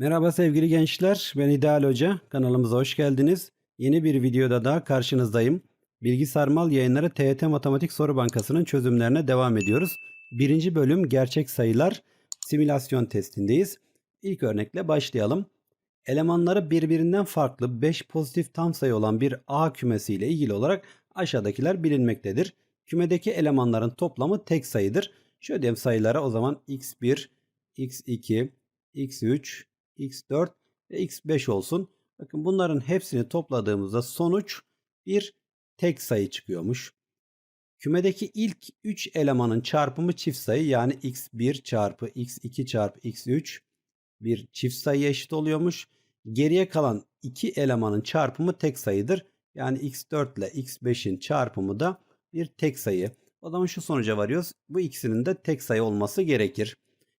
Merhaba sevgili gençler, ben İdeal Hoca. Kanalımıza hoş geldiniz. Yeni bir videoda daha karşınızdayım. Bilgi Sarmal Yayınları TYT Matematik Soru Bankası'nın çözümlerine devam ediyoruz. Birinci bölüm gerçek sayılar simülasyon testindeyiz. İlk örnekle başlayalım. Elemanları birbirinden farklı 5 pozitif tam sayı olan bir A kümesi ile ilgili olarak aşağıdakiler bilinmektedir. Kümedeki elemanların toplamı tek sayıdır. Şöyle diyeyim sayılara o zaman x1, x2, x3, x4 ve x5 olsun. Bakın bunların hepsini topladığımızda sonuç bir tek sayı çıkıyormuş. Kümedeki ilk 3 elemanın çarpımı çift sayı yani x1 çarpı x2 çarpı x3 bir çift sayı eşit oluyormuş. Geriye kalan 2 elemanın çarpımı tek sayıdır. Yani x4 ile x5'in çarpımı da bir tek sayı. O zaman şu sonuca varıyoruz. Bu ikisinin de tek sayı olması gerekir.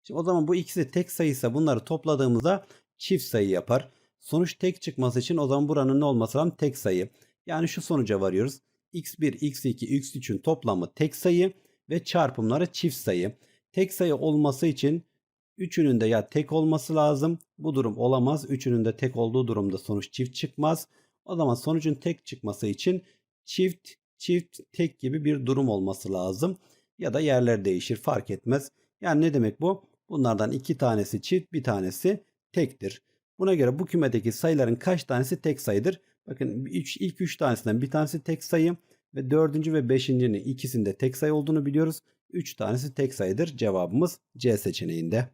Şimdi o zaman bu ikisi tek sayıysa bunları topladığımızda çift sayı yapar. Sonuç tek çıkması için o zaman buranın ne olması lazım? Tek sayı. Yani şu sonuca varıyoruz. x1, x2, x3'ün toplamı tek sayı ve çarpımları çift sayı. Tek sayı olması için üçünün de ya tek olması lazım. Bu durum olamaz. Üçünün de tek olduğu durumda sonuç çift çıkmaz. O zaman sonucun tek çıkması için çift, çift, tek gibi bir durum olması lazım. Ya da yerler değişir fark etmez. Yani ne demek bu? Bunlardan iki tanesi çift, bir tanesi tektir. Buna göre bu kümedeki sayıların kaç tanesi tek sayıdır? Bakın üç, ilk üç tanesinden bir tanesi tek sayı ve dördüncü ve beşincinin ikisinde tek sayı olduğunu biliyoruz. Üç tanesi tek sayıdır. Cevabımız C seçeneğinde.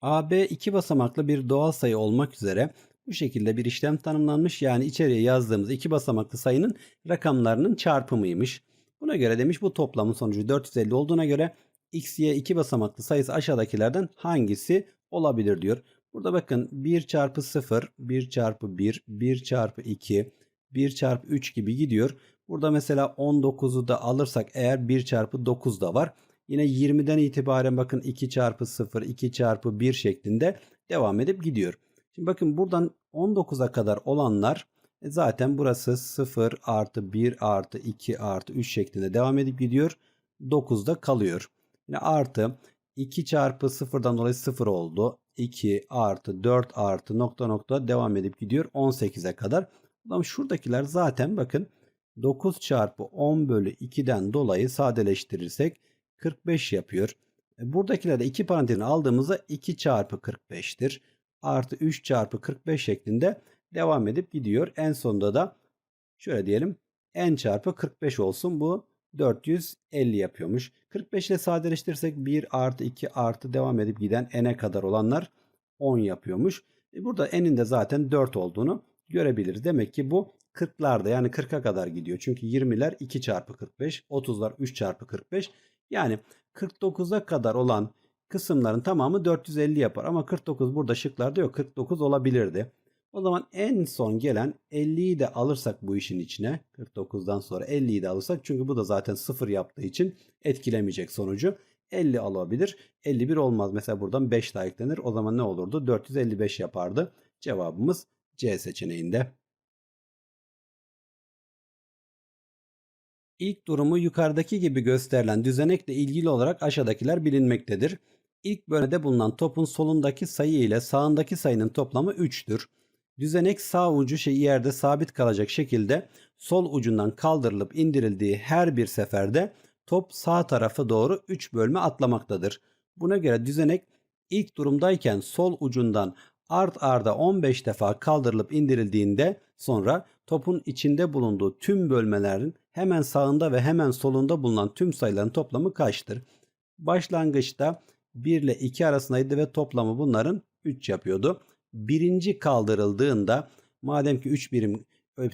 AB iki basamaklı bir doğal sayı olmak üzere bu şekilde bir işlem tanımlanmış. Yani içeriye yazdığımız iki basamaklı sayının rakamlarının çarpımıymış. Buna göre demiş bu toplamın sonucu 450 olduğuna göre x, y iki basamaklı sayısı aşağıdakilerden hangisi olabilir diyor. Burada bakın 1 çarpı 0, 1 çarpı 1, 1 çarpı 2, 1 çarpı 3 gibi gidiyor. Burada mesela 19'u da alırsak eğer 1 çarpı 9 da var. Yine 20'den itibaren bakın 2 çarpı 0, 2 çarpı 1 şeklinde devam edip gidiyor. Şimdi bakın buradan 19'a kadar olanlar e, zaten burası 0 artı 1 artı 2 artı 3 şeklinde devam edip gidiyor. 9'da kalıyor. Yine artı 2 çarpı 0'dan dolayı 0 oldu. 2 artı 4 artı nokta nokta devam edip gidiyor 18'e kadar. Ama şuradakiler zaten bakın 9 çarpı 10 bölü 2'den dolayı sadeleştirirsek 45 yapıyor. E, Buradakiler de 2 parantezini aldığımızda 2 çarpı 45'tir. Artı 3 çarpı 45 şeklinde devam edip gidiyor. En sonunda da şöyle diyelim n çarpı 45 olsun. Bu 450 yapıyormuş. 45 ile sadeleştirirsek 1 artı 2 artı devam edip giden n'e kadar olanlar 10 yapıyormuş. E burada n'in de zaten 4 olduğunu görebiliriz. Demek ki bu 40'larda yani 40'a kadar gidiyor. Çünkü 20'ler 2 çarpı 45, 30'lar 3 çarpı 45. Yani 49'a kadar olan kısımların tamamı 450 yapar. Ama 49 burada şıklarda yok. 49 olabilirdi. O zaman en son gelen 50'yi de alırsak bu işin içine 49'dan sonra 50'yi de alırsak çünkü bu da zaten 0 yaptığı için etkilemeyecek sonucu 50 alabilir. 51 olmaz. Mesela buradan 5 daha eklenir. O zaman ne olurdu? 455 yapardı. Cevabımız C seçeneğinde. İlk durumu yukarıdaki gibi gösterilen düzenekle ilgili olarak aşağıdakiler bilinmektedir. İlk bölmede bulunan topun solundaki sayı ile sağındaki sayının toplamı 3'tür. Düzenek sağ ucu şey yerde sabit kalacak şekilde sol ucundan kaldırılıp indirildiği her bir seferde top sağ tarafa doğru 3 bölme atlamaktadır. Buna göre düzenek ilk durumdayken sol ucundan art arda 15 defa kaldırılıp indirildiğinde sonra topun içinde bulunduğu tüm bölmelerin hemen sağında ve hemen solunda bulunan tüm sayıların toplamı kaçtır? Başlangıçta 1 ile 2 arasındaydı ve toplamı bunların 3 yapıyordu birinci kaldırıldığında madem ki 3 birim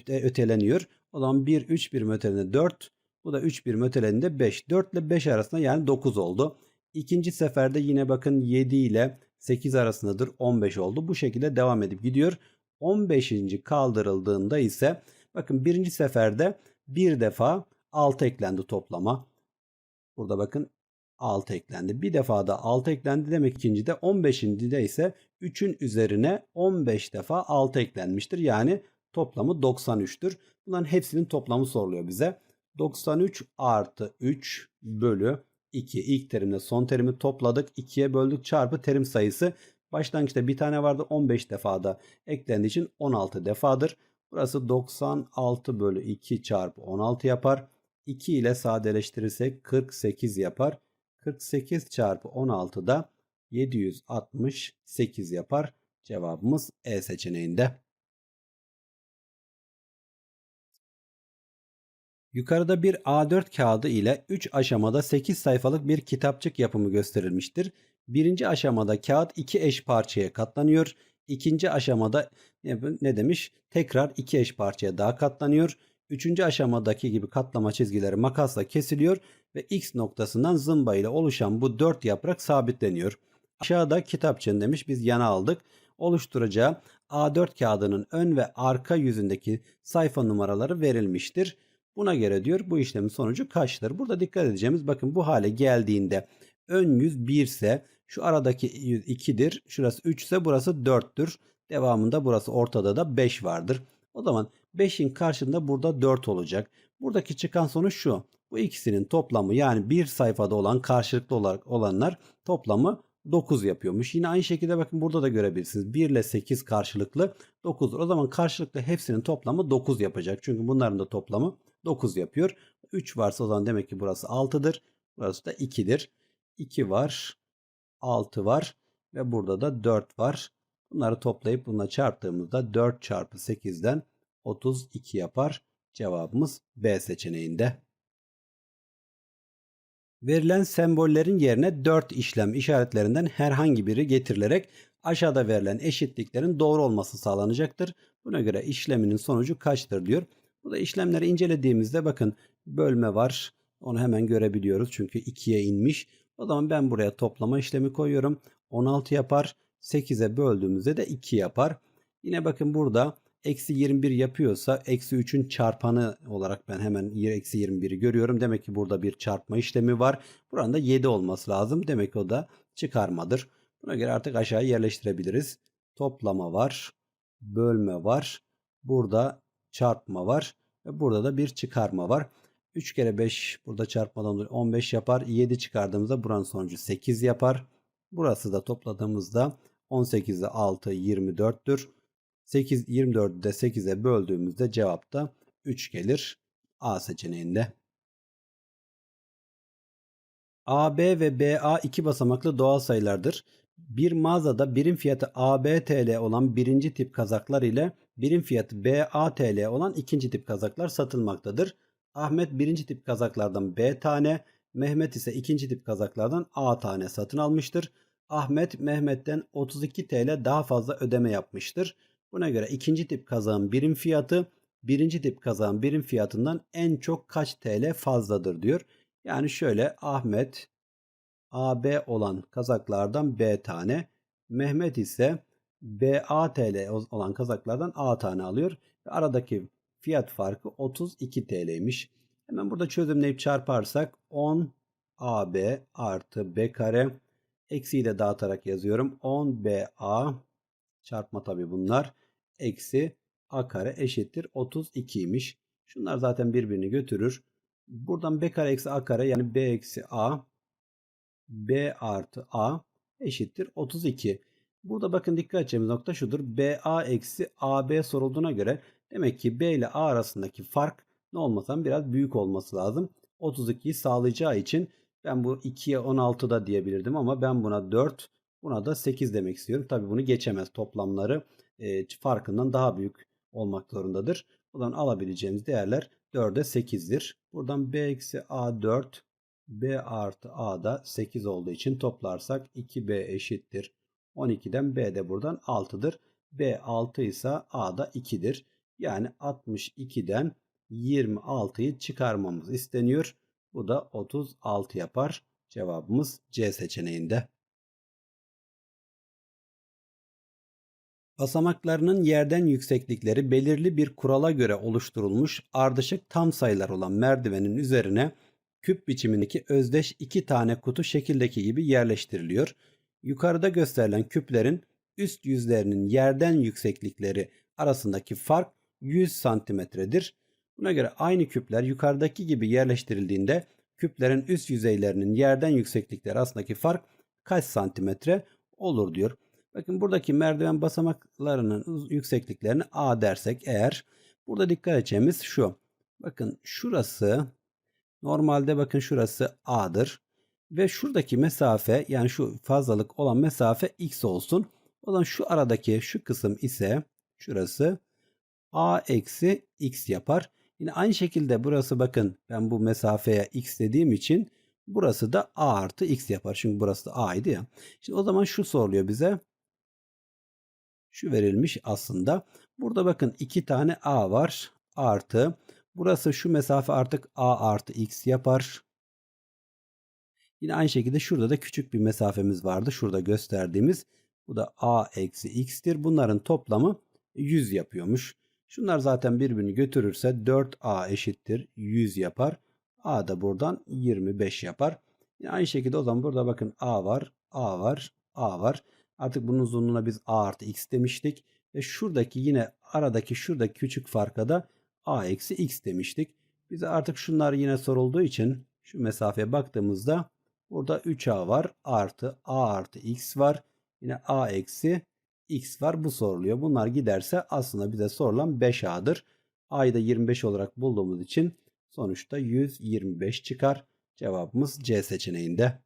öteleniyor o zaman 1 3 birim öteleniğinde 4 bu da 3 birim öteleniğinde 5. 4 ile 5 arasında yani 9 oldu. İkinci seferde yine bakın 7 ile 8 arasındadır 15 oldu. Bu şekilde devam edip gidiyor. 15. kaldırıldığında ise bakın birinci seferde bir defa 6 eklendi toplama. Burada bakın 6 eklendi. Bir defa da 6 eklendi demek ikinci de 15. de ise 3'ün üzerine 15 defa 6 eklenmiştir. Yani toplamı 93'tür. Bunların hepsinin toplamı soruluyor bize. 93 artı 3 bölü 2. İlk terimle son terimi topladık. 2'ye böldük çarpı terim sayısı. Başlangıçta bir tane vardı 15 defada eklendiği için 16 defadır. Burası 96 bölü 2 çarpı 16 yapar. 2 ile sadeleştirirsek 48 yapar. 48 çarpı 16 da 768 yapar. Cevabımız E seçeneğinde. Yukarıda bir A4 kağıdı ile 3 aşamada 8 sayfalık bir kitapçık yapımı gösterilmiştir. Birinci aşamada kağıt iki eş parçaya katlanıyor. İkinci aşamada ne demiş? Tekrar iki eş parçaya daha katlanıyor. Üçüncü aşamadaki gibi katlama çizgileri makasla kesiliyor ve X noktasından zımba ile oluşan bu dört yaprak sabitleniyor. Aşağıda kitapçığın demiş biz yana aldık. Oluşturacağı A4 kağıdının ön ve arka yüzündeki sayfa numaraları verilmiştir. Buna göre diyor bu işlemin sonucu kaçtır? Burada dikkat edeceğimiz bakın bu hale geldiğinde ön yüz 1 ise şu aradaki yüz 2'dir. Şurası 3 ise burası 4'tür. Devamında burası ortada da 5 vardır. O zaman 5'in karşında burada 4 olacak. Buradaki çıkan sonuç şu. Bu ikisinin toplamı yani bir sayfada olan karşılıklı olarak olanlar toplamı 9 yapıyormuş. Yine aynı şekilde bakın burada da görebilirsiniz. 1 ile 8 karşılıklı 9'dur. O zaman karşılıklı hepsinin toplamı 9 yapacak. Çünkü bunların da toplamı 9 yapıyor. 3 varsa o zaman demek ki burası 6'dır. Burası da 2'dir. 2 var. 6 var. Ve burada da 4 var. Bunları toplayıp bununla çarptığımızda 4 çarpı 8'den 32 yapar. Cevabımız B seçeneğinde. Verilen sembollerin yerine 4 işlem işaretlerinden herhangi biri getirilerek aşağıda verilen eşitliklerin doğru olması sağlanacaktır. Buna göre işleminin sonucu kaçtır diyor. Burada işlemleri incelediğimizde bakın bölme var. Onu hemen görebiliyoruz çünkü 2'ye inmiş. O zaman ben buraya toplama işlemi koyuyorum. 16 yapar. 8'e böldüğümüzde de 2 yapar. Yine bakın burada eksi 21 yapıyorsa eksi 3'ün çarpanı olarak ben hemen eksi 21'i görüyorum. Demek ki burada bir çarpma işlemi var. Buranın da 7 olması lazım. Demek ki o da çıkarmadır. Buna göre artık aşağıya yerleştirebiliriz. Toplama var. Bölme var. Burada çarpma var. Ve burada da bir çıkarma var. 3 kere 5 burada çarpmadan dolayı 15 yapar. 7 çıkardığımızda buranın sonucu 8 yapar. Burası da topladığımızda 18'de 6 24'tür. 8 24'ü de 8'e böldüğümüzde cevap da 3 gelir. A seçeneğinde. AB ve BA iki basamaklı doğal sayılardır. Bir mağazada birim fiyatı AB TL olan birinci tip kazaklar ile birim fiyatı BA TL olan ikinci tip kazaklar satılmaktadır. Ahmet birinci tip kazaklardan B tane, Mehmet ise ikinci tip kazaklardan A tane satın almıştır. Ahmet Mehmet'ten 32 TL daha fazla ödeme yapmıştır. Buna göre ikinci tip kazağın birim fiyatı birinci tip kazağın birim fiyatından en çok kaç TL fazladır diyor. Yani şöyle Ahmet AB olan kazaklardan B tane, Mehmet ise BATL olan kazaklardan A tane alıyor. Ve aradaki fiyat farkı 32 TL'ymiş. Hemen burada çözümleyip çarparsak 10 AB artı B kare eksiyi de dağıtarak yazıyorum. 10 BA çarpma tabi bunlar eksi A kare eşittir 32'ymiş. Şunlar zaten birbirini götürür. Buradan B kare eksi A kare yani B eksi A B artı A eşittir 32. Burada bakın dikkat edeceğimiz nokta şudur. BA eksi AB sorulduğuna göre demek ki B ile A arasındaki fark ne olmasam biraz büyük olması lazım. 32'yi sağlayacağı için ben bu 2'ye 16 da diyebilirdim ama ben buna 4 buna da 8 demek istiyorum. Tabi bunu geçemez toplamları e, farkından daha büyük olmak zorundadır. Buradan alabileceğimiz değerler 4'e 8'dir. Buradan B eksi A 4 B artı A da 8 olduğu için toplarsak 2B eşittir. 12'den B de buradan 6'dır. B 6 ise A da 2'dir. Yani 62'den 26'yı çıkarmamız isteniyor. Bu da 36 yapar. Cevabımız C seçeneğinde. Basamaklarının yerden yükseklikleri belirli bir kurala göre oluşturulmuş ardışık tam sayılar olan merdivenin üzerine küp biçimindeki özdeş iki tane kutu şekildeki gibi yerleştiriliyor. Yukarıda gösterilen küplerin üst yüzlerinin yerden yükseklikleri arasındaki fark 100 santimetredir. Buna göre aynı küpler yukarıdaki gibi yerleştirildiğinde küplerin üst yüzeylerinin yerden yükseklikleri arasındaki fark kaç santimetre olur diyor. Bakın buradaki merdiven basamaklarının yüksekliklerini A dersek eğer burada dikkat edeceğimiz şu. Bakın şurası normalde bakın şurası A'dır. Ve şuradaki mesafe yani şu fazlalık olan mesafe x olsun. O zaman şu aradaki şu kısım ise şurası a eksi x yapar. Yine aynı şekilde burası bakın ben bu mesafeye x dediğim için burası da a artı x yapar. Çünkü burası da a idi ya. Şimdi o zaman şu soruluyor bize. Şu verilmiş aslında. Burada bakın iki tane a var. Artı. Burası şu mesafe artık a artı x yapar. Yine aynı şekilde şurada da küçük bir mesafemiz vardı. Şurada gösterdiğimiz. Bu da a eksi x'tir. Bunların toplamı 100 yapıyormuş. Şunlar zaten birbirini götürürse 4a eşittir 100 yapar. a da buradan 25 yapar. Yine aynı şekilde o zaman burada bakın a var, a var, a var. Artık bunun uzunluğuna biz a artı x demiştik. Ve şuradaki yine aradaki şuradaki küçük farka da a eksi x demiştik. Bize artık şunlar yine sorulduğu için şu mesafeye baktığımızda burada 3a var artı a artı x var. Yine a eksi x var bu soruluyor. Bunlar giderse aslında bize sorulan 5a'dır. a'yı da 25 olarak bulduğumuz için sonuçta 125 çıkar. Cevabımız C seçeneğinde.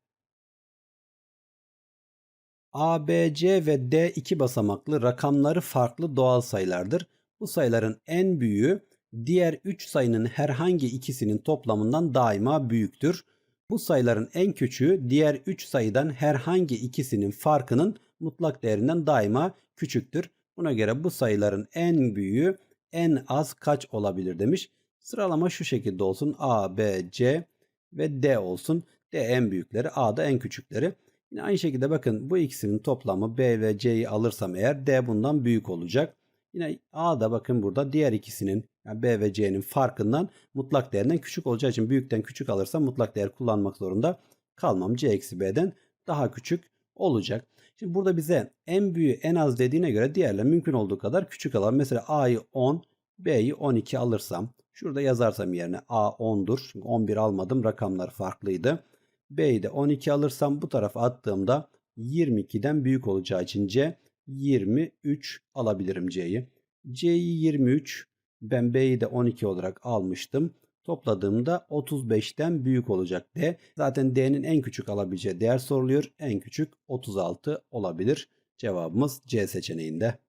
A, B, C ve D iki basamaklı rakamları farklı doğal sayılardır. Bu sayıların en büyüğü diğer 3 sayının herhangi ikisinin toplamından daima büyüktür. Bu sayıların en küçüğü diğer 3 sayıdan herhangi ikisinin farkının mutlak değerinden daima küçüktür. Buna göre bu sayıların en büyüğü en az kaç olabilir demiş. Sıralama şu şekilde olsun. A, B, C ve D olsun. D en büyükleri, A da en küçükleri. Yine aynı şekilde bakın bu ikisinin toplamı B ve C'yi alırsam eğer D bundan büyük olacak. Yine A da bakın burada diğer ikisinin yani B ve C'nin farkından mutlak değerinden küçük olacağı için büyükten küçük alırsam mutlak değer kullanmak zorunda kalmam. C eksi B'den daha küçük olacak. Şimdi burada bize en büyüğü en az dediğine göre diğerler mümkün olduğu kadar küçük alalım. Mesela A'yı 10, B'yi 12 alırsam şurada yazarsam yerine A 10'dur. Çünkü 11 almadım rakamlar farklıydı. B'yi de 12 alırsam bu tarafa attığımda 22'den büyük olacağı için C 23 alabilirim C'yi. C'yi 23 ben B'yi de 12 olarak almıştım. Topladığımda 35'ten büyük olacak D. Zaten D'nin en küçük alabileceği değer soruluyor. En küçük 36 olabilir. Cevabımız C seçeneğinde.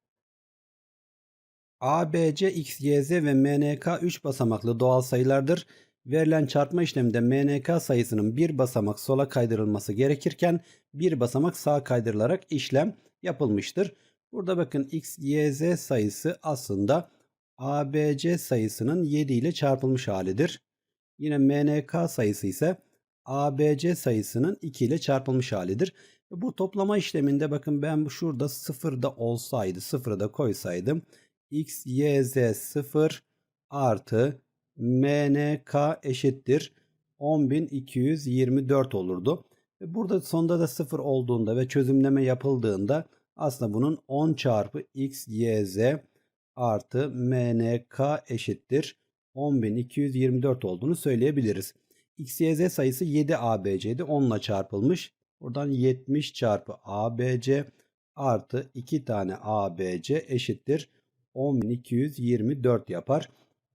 A, B, C, X, Y, Z ve MNK 3 basamaklı doğal sayılardır. Verilen çarpma işleminde MNK sayısının bir basamak sola kaydırılması gerekirken bir basamak sağa kaydırılarak işlem yapılmıştır. Burada bakın X, Y, Z sayısı aslında ABC sayısının 7 ile çarpılmış halidir. Yine MNK sayısı ise ABC sayısının 2 ile çarpılmış halidir. Bu toplama işleminde bakın ben bu şurada 0'da olsaydı 0'ı da koysaydım x, y, z 0 artı MNK eşittir 10.224 olurdu. Burada sonda da 0 olduğunda ve çözümleme yapıldığında aslında bunun 10 çarpı x, y, z artı MNK eşittir 10.224 olduğunu söyleyebiliriz. X, Y, Z sayısı 7 ABC'di. 10 ile çarpılmış. Buradan 70 çarpı ABC artı 2 tane ABC eşittir 10.224 yapar.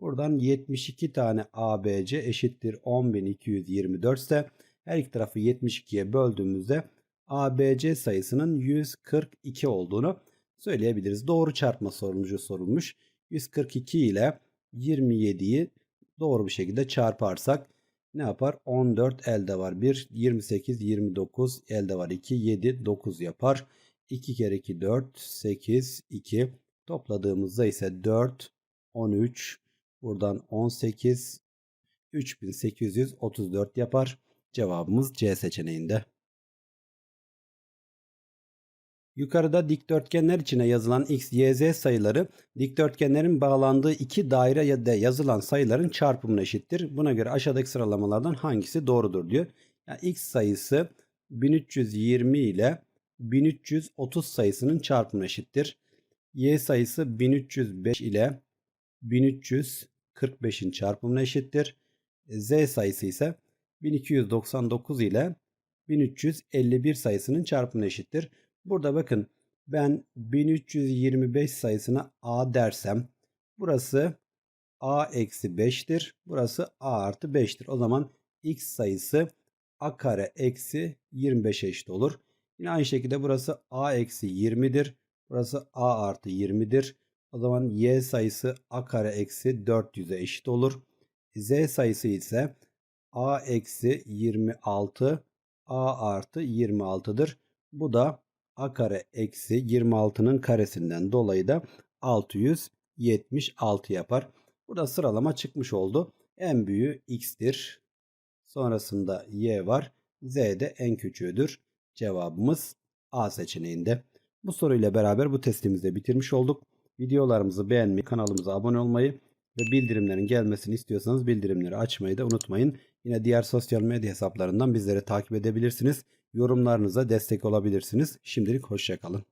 Buradan 72 tane ABC eşittir 10.224 ise her iki tarafı 72'ye böldüğümüzde ABC sayısının 142 olduğunu söyleyebiliriz. Doğru çarpma sonucu sorulmuş. 142 ile 27'yi doğru bir şekilde çarparsak ne yapar? 14 elde var 1, 28, 29 elde var 2, 7, 9 yapar. 2 kere 2 4, 8, 2 topladığımızda ise 4, 13, buradan 18, 3834 yapar. Cevabımız C seçeneğinde. Yukarıda dikdörtgenler içine yazılan x, y, z sayıları dikdörtgenlerin bağlandığı iki daire ya da yazılan sayıların çarpımına eşittir. Buna göre aşağıdaki sıralamalardan hangisi doğrudur diyor. Yani x sayısı 1320 ile 1330 sayısının çarpımına eşittir. Y sayısı 1305 ile 1345'in çarpımına eşittir. Z sayısı ise 1299 ile 1351 sayısının çarpımına eşittir. Burada bakın ben 1325 sayısına a dersem burası a eksi 5'tir. Burası a artı 5'tir. O zaman x sayısı a kare eksi 25 eşit olur. Yine aynı şekilde burası a eksi 20'dir. Burası a artı 20'dir. O zaman y sayısı a kare eksi 400'e eşit olur. z sayısı ise a eksi 26 a artı 26'dır. Bu da a kare eksi 26'nın karesinden dolayı da 676 yapar. Burada sıralama çıkmış oldu. En büyüğü x'tir. Sonrasında y var. Z de en küçüğüdür. Cevabımız A seçeneğinde. Bu soruyla beraber bu testimizi de bitirmiş olduk. Videolarımızı beğenmeyi, kanalımıza abone olmayı ve bildirimlerin gelmesini istiyorsanız bildirimleri açmayı da unutmayın. Yine diğer sosyal medya hesaplarından bizleri takip edebilirsiniz. Yorumlarınıza destek olabilirsiniz. Şimdilik hoşçakalın.